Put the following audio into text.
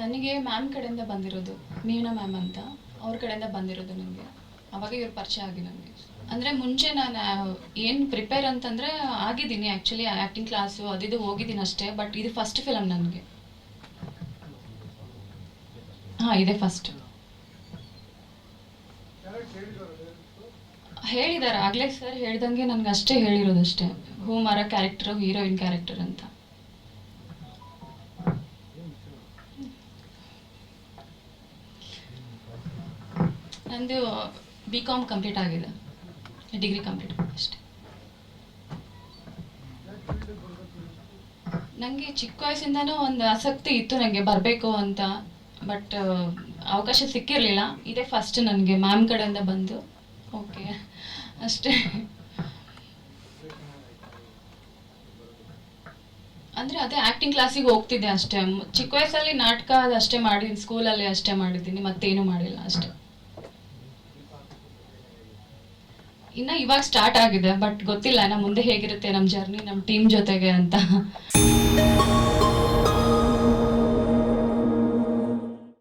ನನಗೆ ಮ್ಯಾಮ್ ಕಡೆಯಿಂದ ಬಂದಿರೋದು ಮೀನಾ ಮ್ಯಾಮ್ ಅಂತ. ಅವ್ರ ಕಡೆಯಿಂದ ಬಂದಿರೋದು ನನಗೆ. ಅವಾಗ ಇವ್ರ ಪರಿಚಯ ಆಗಿ ನನಗೆ. ಅಂದರೆ ಮುಂಚೆ ನಾನು ಏನು ಪ್ರಿಪೇರ್ ಅಂತಂದರೆ ಆಗಿದ್ದೀನಿ ಆ್ಯಕ್ಚುಲಿ ಆ್ಯಕ್ಟಿಂಗ್ ಕ್ಲಾಸು ಅದಿದು ಹೋಗಿದ್ದೀನಿ ಅಷ್ಟೇ ಬಟ್ ಇದು ಫಸ್ಟ್ ಫಿಲಮ್ ನನಗೆ. ಹಾಂ, ಇದೆ ಫಸ್ಟ್ ಹೇಳಿದ್ದಾರೆ ಆಗಲೇ ಸರ್ ಹೇಳ್ದಂಗೆ ನನಗೆ ಅಷ್ಟೇ ಹೇಳಿರೋದು ಅಷ್ಟೇ ಹೂ ಮರ ಕ್ಯಾರೆಕ್ಟರ್ ಹೀರೋಯಿನ್ ಕ್ಯಾರೆಕ್ಟರ್ ಅಂತ. ನಂದು ಬಿ ಕಾಮ್ ಕಂಪ್ಲೀಟ್ ಆಗಿದೆ. ಡಿಗ್ರಿ ಕಂಪ್ಲೀಟ್ ಅಷ್ಟೇ. ನನಗೆ ಚಿಕ್ಕ ವಯಸ್ಸಿಂದನೂ ಒಂದು ಆಸಕ್ತಿ ಇತ್ತು ನನಗೆ ಬರಬೇಕು ಅಂತ ಬಟ್ ಅವಕಾಶ ಸಿಕ್ಕಿರಲಿಲ್ಲ. ಇದೇ ಫಸ್ಟ್ ನನಗೆ ಮ್ಯಾಮ್ ಕಡೆಯಿಂದ ಬಂದು. ಓಕೆ ಅಷ್ಟೇ. ಅಂದರೆ ಅದೇ ಆ್ಯಕ್ಟಿಂಗ್ ಕ್ಲಾಸಿಗೆ ಹೋಗ್ತಿದ್ದೆ ಅಷ್ಟೇ. ಚಿಕ್ಕ ವಯಸ್ಸಲ್ಲಿ ನಾಟಕ ಅಷ್ಟೇ ಮಾಡಿದ್ದೀನಿ ಸ್ಕೂಲಲ್ಲಿ ಅಷ್ಟೇ ಮಾಡಿದ್ದೀನಿ ಮತ್ತೇನು ಮಾಡಿಲ್ಲ ಅಷ್ಟೇ. ಇನ್ನು ಇವಾಗ ಸ್ಟಾರ್ಟ್ ಆಗಿದೆ ಬಟ್ ಗೊತ್ತಿಲ್ಲ ನಮ್ಮ ಮುಂದೆ ಹೇಗಿರುತ್ತೆ ನಮ್ಮ ಜರ್ನಿ ನಮ್ಮ ಟೀಮ್ ಜೊತೆಗೆ ಅಂತ.